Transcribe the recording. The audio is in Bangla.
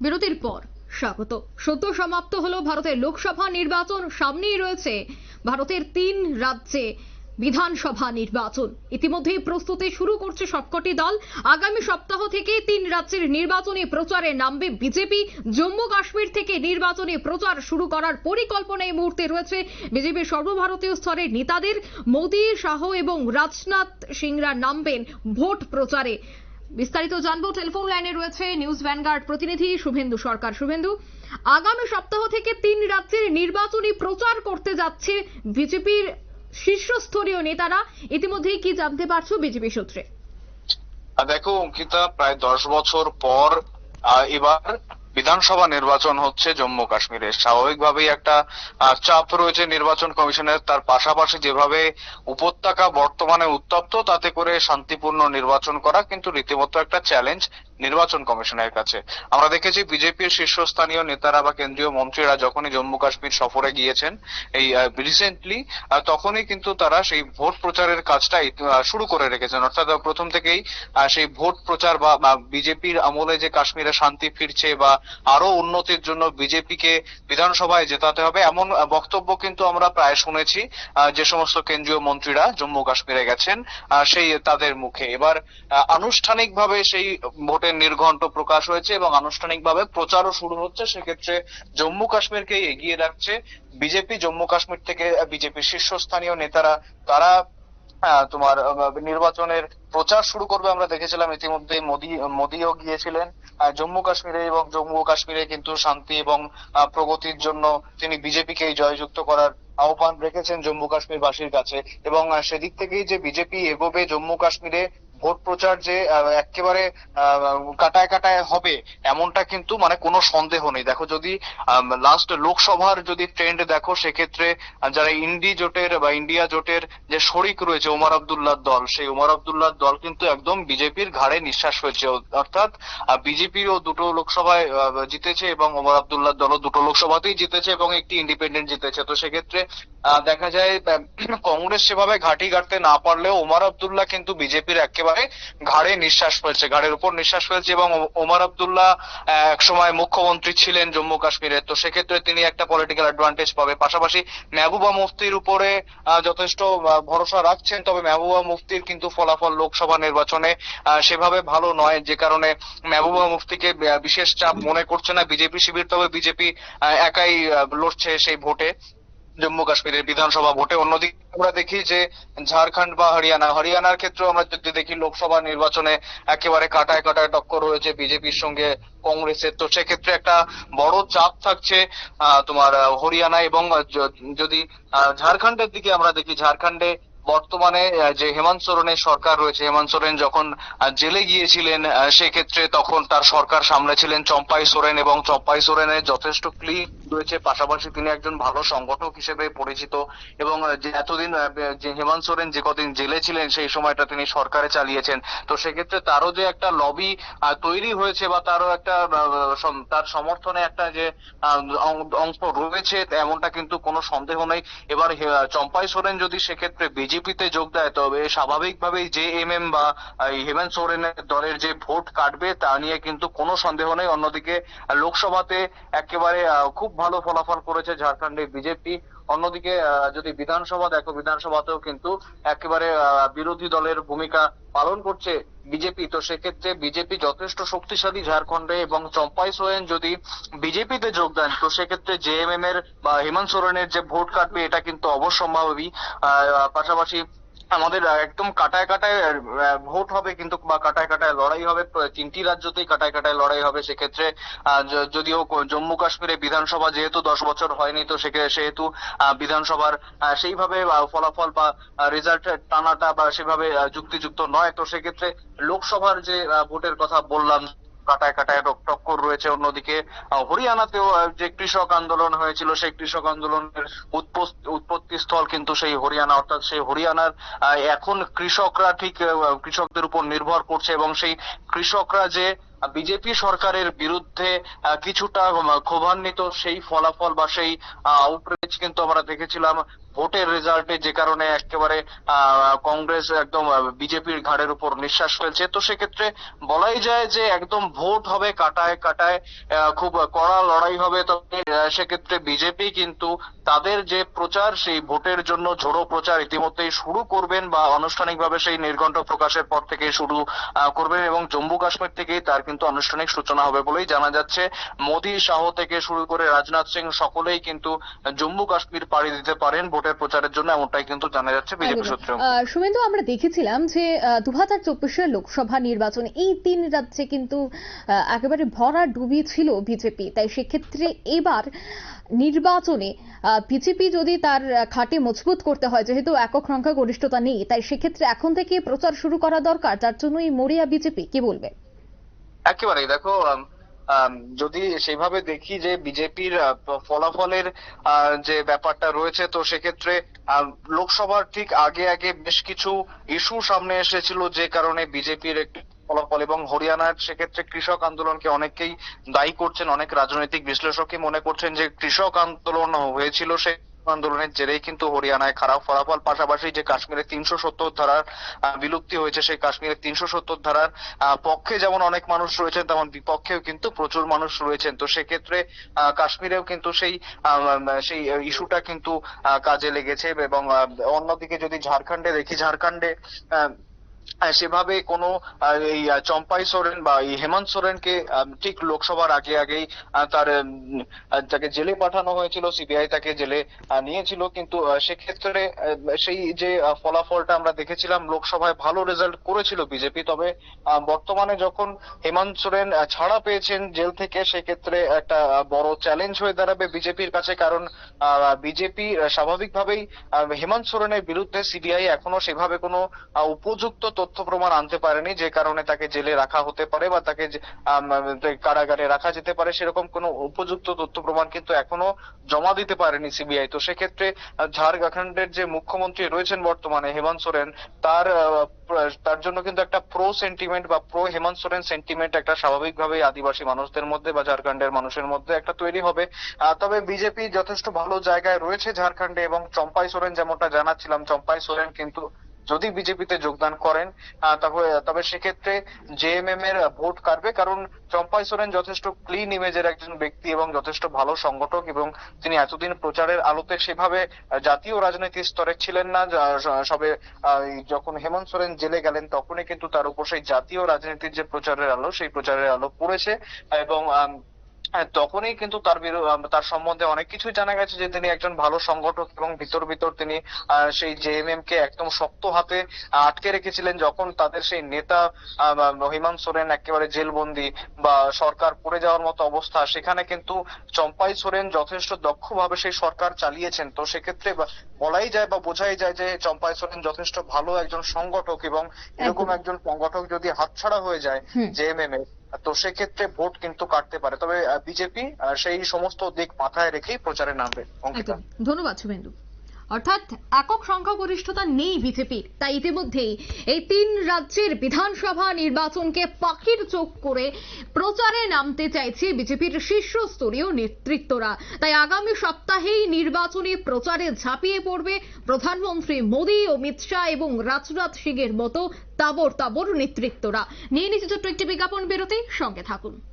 বিরতির পর স্বাগত। সদ্য সমাপ্ত হলো ভারতের লোকসভা নির্বাচন। সামনেই রয়েছে ভারতের তিন রাজ্যে বিধানসভা নির্বাচন। ইতিমধ্যেই প্রস্তুতি শুরু করছে সবকটি দল। আগামী সপ্তাহ থেকে তিন রাজ্যের নির্বাচনী প্রচারে নামবে বিজেপি। জম্মু কাশ্মীর থেকে নির্বাচনী প্রচার শুরু করার পরিকল্পনা এই মুহূর্তে রয়েছে বিজেপির সর্বভারতীয় স্তরের নেতাদের। মোদী, শাহ এবং রাজনাথ সিংরা নামবেন ভোট প্রচারে। বিস্তারিত জানব। টেলিফোন লাইনে রয়েছে নিউজ ভ্যানগার্ড প্রতিনিধি শুভেন্দু সরকার। শুভেন্দু, আগামী সপ্তাহ থেকে তিন রাজ্যের নির্বাচনী প্রচার করতে যাচ্ছে বিজেপির শীর্ষস্তরীয় নেতারা। ইতিমধ্যেই কি জানতে পারছ বিজেপি সূত্রে? দেখো, অঙ্কিতা, প্রায় দশ বছর পর এবার বিধানসভা নির্বাচন হচ্ছে জম্মু কাশ্মীরে। স্বাভাবিকভাবেই একটা চাপ রয়েছে নির্বাচন কমিশনের। তার পাশাপাশি যেভাবে উপত্যকা বর্তমানে উত্তপ্ত, তাতে করে শান্তিপূর্ণ নির্বাচন করা কিন্তু রীতিমতো একটা চ্যালেঞ্জ নির্বাচন কমিশনের কাছে। আমরা দেখেছি বিজেপির শীর্ষস্থানীয় নেতারা বা কেন্দ্রীয় মন্ত্রীরা যখনই জম্মু কাশ্মীর সফরে গিয়েছেন, এই রিসেন্টলি তখনই কিন্তু তারা সেই ভোট প্রচারের কাজটা শুরু করে রেখেছেন। অর্থাৎ প্রথম থেকেই সেই ভোট প্রচার বা বিজেপির আমলে যে কাশ্মীরে শান্তি ফিরছে বা আরও উন্নতির জন্য বিজেপিকে বিধানসভায় জেতাতে হবে, এমন বক্তব্য কিন্তু আমরা প্রায় শুনেছি যে সমস্ত কেন্দ্রীয় মন্ত্রীরা জম্মু কাশ্মীরে গেছেন সেই তাদের মুখে। এবার আনুষ্ঠানিকভাবে সেই ভোটের নির্ঘণ্ট প্রকাশ হয়েছে এবং আনুষ্ঠানিকভাবে প্রচারও শুরু হচ্ছে, সেক্ষেত্রে জম্মু কাশ্মীরকে এগিয়ে রাখছে। বিজেপি, জম্মু কাশ্মীর থেকে বিজেপির শীর্ষস্থানীয় নেতারা, তারা তোমার নির্বাচনের প্রচার শুরু করবে, আমরা দেখেছিলাম ইতিমধ্যে মোদি, মোদিও গিয়েছিলেন। জম্মু কাশ্মীরে এবং জম্মু কাশ্মীরে কিন্তু শান্তি এবং প্রগতির জন্য তিনি বিজেপিকে জয়যুক্ত করার আহ্বান রেখেছেন জম্মু কাশ্মীরবাসীর কাছে। এবং সেদিক থেকেই যে বিজেপি এগোবে জম্মু কাশ্মীরে ভোট প্রচার যে একেবারে কাটায় কাটায় হবে, এমনটা কিন্তু মানে কোনো সন্দেহ নেই। দেখো যদি লাস্ট লোকসভার যদি ট্রেন্ড দেখো, সেক্ষেত্রে যারা ইন্ডি জোটের বা ইন্ডিয়া জোটের যে শরিক রয়েছে, ওমর আবদুল্লাহর দল, সেই ওমর আবদুল্লাহর দল কিন্তু একদম বিজেপির ঘাড়ে নিঃশ্বাস হয়েছে অর্থাৎ বিজেপিরও দুটো লোকসভায় জিতেছে এবং ওমর আবদুল্লাহর দলও দুটো লোকসভাতেই জিতেছে এবং একটি ইন্ডিপেন্ডেন্ট জিতেছে। তো সেক্ষেত্রে দেখা যায় কংগ্রেস সেভাবে ঘাঁটি গাড়তে না পারলেও ওমর আবদুল্লাহ কিন্তু বিজেপির একেবারে ঘাড়ে নিঃশ্বাস ফেলছে ঘাড়ের উপর নিঃশ্বাস ফেলছে এবং ওমর আবদুল্লাহ আহ, একসময় মুখ্যমন্ত্রী ছিলেন জম্মু কাশ্মীরের তো সেক্ষেত্রে তিনি একটা পলিটিক্যাল অ্যাডভান্টেজ পাবে। পাশাপাশি মেহবুবা মুফতির উপরে যথেষ্ট ভরসা রাখছেন তবে মেহবুবা মুফতির কিন্তু ফলাফল লোকসভা নির্বাচনে সেভাবে ভালো নয় যে কারণে মেহবুবা মুফতিকে বিশেষ চাপ মনে করছে না। বিজেপি শিবির তবে বিজেপি একাই লড়ছে সেই ভোটে। জম্মু কাশ্মীরের বিধানসভা ভোটে। অন্যদিকে আমরা দেখি যে ঝাড়খন্ড বা হরিয়ানা, হরিয়ানার ক্ষেত্রে আমরা যদি দেখি লোকসভা নির্বাচনে একেবারে কাটায় কাটায় টক্কর রয়েছে বিজেপির সঙ্গে কংগ্রেসের। তো সেক্ষেত্রে একটা বড় চাপ থাকছে তোমার হরিয়ানা এবং যদি ঝাড়খণ্ডের দিকে আমরা দেখি, ঝাড়খণ্ডে বর্তমানে যে হেমন্ত সোরেনের সরকার রয়েছে, হেমন্ত সোরেন যখন জেলে গিয়েছিলেন সেক্ষেত্রে তখন তার সরকার সামলেছিলেন চম্পাই সোরেন এবং চম্পাই সোরেনের যথেষ্ট ক্লিক রয়েছে। পাশাপাশি তিনি একজন ভালো সংগঠক হিসেবে পরিচিত এবং যে এতদিন যে হেমন্ত সোরেন যে কদিন জেলে ছিলেন, সেই সময়টা তিনি সরকারে চালিয়েছেন। তো সেক্ষেত্রে তারও যে একটা লবি তৈরি হয়েছে বা তারও একটা তার সমর্থনে একটা যে অংশ রয়েছে, এমনটা কিন্তু কোনো সন্দেহ নেই। এবার চম্পাই সোরেন যদি সেক্ষেত্রে বিজেপিতে যোগ দেয়, তবে স্বাভাবিকভাবেই যে এম এম বা হেমন্ত সোরেনের দলের যে ভোট কাটবে তা নিয়ে কিন্তু কোনো সন্দেহ নেই। অন্যদিকে লোকসভাতে একেবারে খুব ভালো ফলাফল করেছে ঝাড়খণ্ডে বিজেপি। অন্যদিকে যদি বিধানসভা দেখো, বিধানসভাতেও কিন্তু একেবারে বিরোধী দলের ভূমিকা পালন করছে বিজেপি তো সেক্ষেত্রে বিজেপি যথেষ্ট শক্তিশালী ঝাড়খণ্ডে এবং চম্পাই সোরেন যদি বিজেপিতে যোগ দেন, তো সেক্ষেত্রে জেএমএম এর বা হেমন্ত সোরেনের যে ভোট কাটবে, এটা কিন্তু অবশ্যম্ভাবী। পাশাপাশি আমাদের একদম কাটায় কাটায় ভোট হবে কিন্তু বা কাটায় কাটায় লড়াই হবে। তিনটি রাজ্যতেই কাটায় কাটায় লড়াই হবে। সেক্ষেত্রে যদিও জম্মু কাশ্মীরে বিধানসভা যেহেতু দশ বছর হয়নি, তো সেহেতু বিধানসভার সেইভাবে ফলাফল বা রেজাল্ট টানাটা বা সেভাবে যুক্তিযুক্ত নয়। তো সেক্ষেত্রে লোকসভার যে ভোটের কথা বললাম কাটায় কাটায় টক- টক্কর রয়েছে অন্যদিকে। হরিয়ানাতেও যে কৃষক আন্দোলন হয়েছিল, সেই কৃষক আন্দোলনের উৎপত্তি স্থল কিন্তু সেই হরিয়ানা, অর্থাৎ সেই হরিয়ানার এখন কৃষকরা ঠিক কৃষকদের উপর নির্ভর করছে এবং সেই কৃষকরা যে বিজেপি সরকারের বিরুদ্ধে কিছুটা ক্ষোভান্বিত সেই ফলাফল বা সেই আউটরিচ কিন্তু আমরা দেখেছিলাম ভোটের রেজাল্টে যে কারণে একেবারে কংগ্রেস একদম বিজেপির ঘাড়ের উপর নিঃশ্বাস ফেলছে। তো সেক্ষেত্রে বলাই যায় যে একদম ভোট হবে কাটায় কাটায় খুব কড়া লড়াই হবে। তবে সেক্ষেত্রে বিজেপি কিন্তু তাদের যে প্রচার, সেই ভোটের জন্য ঝোড়ো প্রচার ইতিমধ্যেই শুরু করবেন বা আনুষ্ঠানিকভাবে সেই নির্ঘণ্ট প্রকাশের পর থেকে শুরু করবেন এবং জম্মু কাশ্মীর থেকেই তার কিন্তু আনুষ্ঠানিক সূচনা হবে বলেই জানা যাচ্ছে। মোদী শাহ থেকে শুরু করে রাজনাথ সিং সকলেই কিন্তু জম্মু কাশ্মীর পাড়ি দিতে পারেন। ভোটের প্রচারের জন্য এমনটাই কিন্তু জানা যাচ্ছে বিজেপি সূত্রে। শুভেন্দু আমরা দেখেছিলাম যে দু হাজার চব্বিশের লোকসভা নির্বাচন এই তিন রাজ্যে কিন্তু একেবারে ভরা ডুবি ছিল বিজেপি। তাই সেক্ষেত্রে এবার নির্বাচনে বিজেপি যদি তার খাঁটি মজবুত করতে হয় যেহেতু একক সংখ্যা গরিষ্ঠতা নেই তাই সেক্ষেত্রে এখন থেকে প্রচার শুরু করা দরকার। যার জন্যই মরিয়া বিজেপি কি বলবে? একেবারেই। দেখো যদি সেভাবে দেখি যে বিজেপির ফলাফলের যে ব্যাপারটা রয়েছে, তো সেক্ষেত্রে লোকসভার ঠিক আগে আগে বেশ কিছু ইস্যু সামনে এসেছিল যে কারণে বিজেপির একটি ফলাফল এবং হরিয়ানার সেক্ষেত্রে কৃষক আন্দোলনকে অনেকেই দায়ী করছেন, অনেক রাজনৈতিক বিশ্লেষকই মনে করছেন যে কৃষক আন্দোলন হয়েছিল সে আন্দোলনের জেরেই কিন্তু হরিয়ানায় খারাপ ফলাফল। পাশাপাশি যে কাশ্মীরের তিনশো সত্তর ধারার বিলুপ্তি হয়েছে, সেই কাশ্মীরের তিনশো সত্তর ধারার পক্ষে যেমন অনেক মানুষ রয়েছেন, তেমন বিপক্ষেও কিন্তু প্রচুর মানুষ রয়েছেন। তো সেক্ষেত্রে কাশ্মীরেও কিন্তু সেই সেই ইস্যুটা কিন্তু কাজে লেগেছে এবং অন্যদিকে যদি ঝাড়খণ্ডে দেখি, ঝাড়খণ্ডে সেভাবে কোনো এই চম্পাই সোরেন বা এই হেমন্ত সোরেনকে ঠিক লোকসভার আগে আগেই তার তাকে জেলে পাঠানো হয়েছিল, সিবিআই তাকে জেলে নিয়েছিল, কিন্তু সেক্ষেত্রে সেই যে ফলাফলটা আমরা দেখেছিলাম, লোকসভায় ভালো রেজাল্ট করেছিল বিজেপি, তবে বর্তমানে যখন হেমন্ত সোরেন ছাড়া পেয়েছেন জেল থেকে, সেক্ষেত্রে একটা বড় চ্যালেঞ্জ হয়ে দাঁড়াবে বিজেপির কাছে, কারণ বিজেপি স্বাভাবিকভাবেই হেমন্ত সোরেনের বিরুদ্ধে সিবিআই এখনও সেভাবে কোনো উপযুক্ত তথ্য প্রমাণ আনতে পারেনি, যে কারণে তাকে জেলে রাখা হতে পারে বা তাকে কারাগারে রাখা যেতে পারে, সেরকম কোনো উপযুক্ত তথ্য প্রমাণ কিন্তু এখনও জমা দিতে পারেনি সিবিআই। তো সেক্ষেত্রে ঝাড়খণ্ডের যে মুখ্যমন্ত্রী রয়েছেন বর্তমানে, হেমন্ত সোরেন, তার তার জন্য কিন্তু একটা প্রো সেন্টিমেন্ট বা প্রো হেমন্ত সোরেন সেন্টিমেন্ট একটা স্বাভাবিকভাবেই আদিবাসী মানুষদের মধ্যে বা ঝাড়খণ্ডের মানুষের মধ্যে একটা তৈরি হবে। তবে বিজেপি যথেষ্ট ভালো জায়গায় রয়েছে ঝাড়খণ্ডে এবং চম্পাই সোরেন যেমনটা জানাচ্ছিলাম, চম্পাই সোরেন কিন্তু যদি বিজেপিতে যোগদান করেন তবে তবে সেক্ষেত্রে জেএমএম এর ভোট কাটবে, কারণ চম্পাই সোরেন যথেষ্ট ক্লিন ইমেজের একজন ব্যক্তি এবং যথেষ্ট ভালো সংগঠক এবং তিনি এতদিন প্রচারের আলোতে সেভাবে জাতীয় রাজনীতির স্তরে ছিলেন না সবে যখন হেমন্ত সোরেন জেলে গেলেন, তখনই কিন্তু তার উপর সেই জাতীয় রাজনীতির যে প্রচারের আলো, সেই প্রচারের আলো পড়েছে এবং হ্যাঁ, তখনই কিন্তু তার তার সম্বন্ধে অনেক কিছুই জানা গেছে যে তিনি একজন ভালো সংগঠক এবং ভিতর ভিতর তিনি আহ, সেই জেএমএম কে একদম শক্ত হাতে আটকে রেখেছিলেন যখন তাদের সেই নেতা বা সোরেন একেবারে জেলবন্দি বা সরকার পড়ে যাওয়ার মতো অবস্থা সেখানে কিন্তু চম্পাই সোরেন যথেষ্ট দক্ষভাবে সেই সরকার চালিয়েছেন তো সেক্ষেত্রে বলাই যায় বা বোঝাই যায় যে চম্পাই সোরেন যথেষ্ট ভালো একজন সংগঠক এবং এরকম একজন সংগঠক যদি হাতছাড়া হয়ে যায়। জেএমএম এর তো সেক্ষেত্রে ভোট কিন্তু কাটতে পারে। তবে বিজেপি সেই সমস্ত দিক মাথায় রেখেই প্রচারে নামবে অঙ্কিতা। ধন্যবাদ শুভেন্দু। অর্থাৎ একক সংখ্যাগরিষ্ঠতা নেই বিজেপির তাই ইতিমধ্যেই এই তিন রাজ্যের বিধানসভা নির্বাচনকে পাখির চোখ করে প্রচারে নামতে চাইছে বিজেপির শীর্ষস্তরীয় নেতৃত্বরা। তাই আগামী সপ্তাহেই নির্বাচনী প্রচারে ঝাঁপিয়ে পড়বে প্রধানমন্ত্রী মোদী, অমিত শাহ এবং রাজনাথ সিং এর মতো তাবর তাবর নেতৃত্বরা। নিয়ে নিচ্ছে ছোট্ট একটি বিজ্ঞাপন বিরতি, সঙ্গে থাকুন।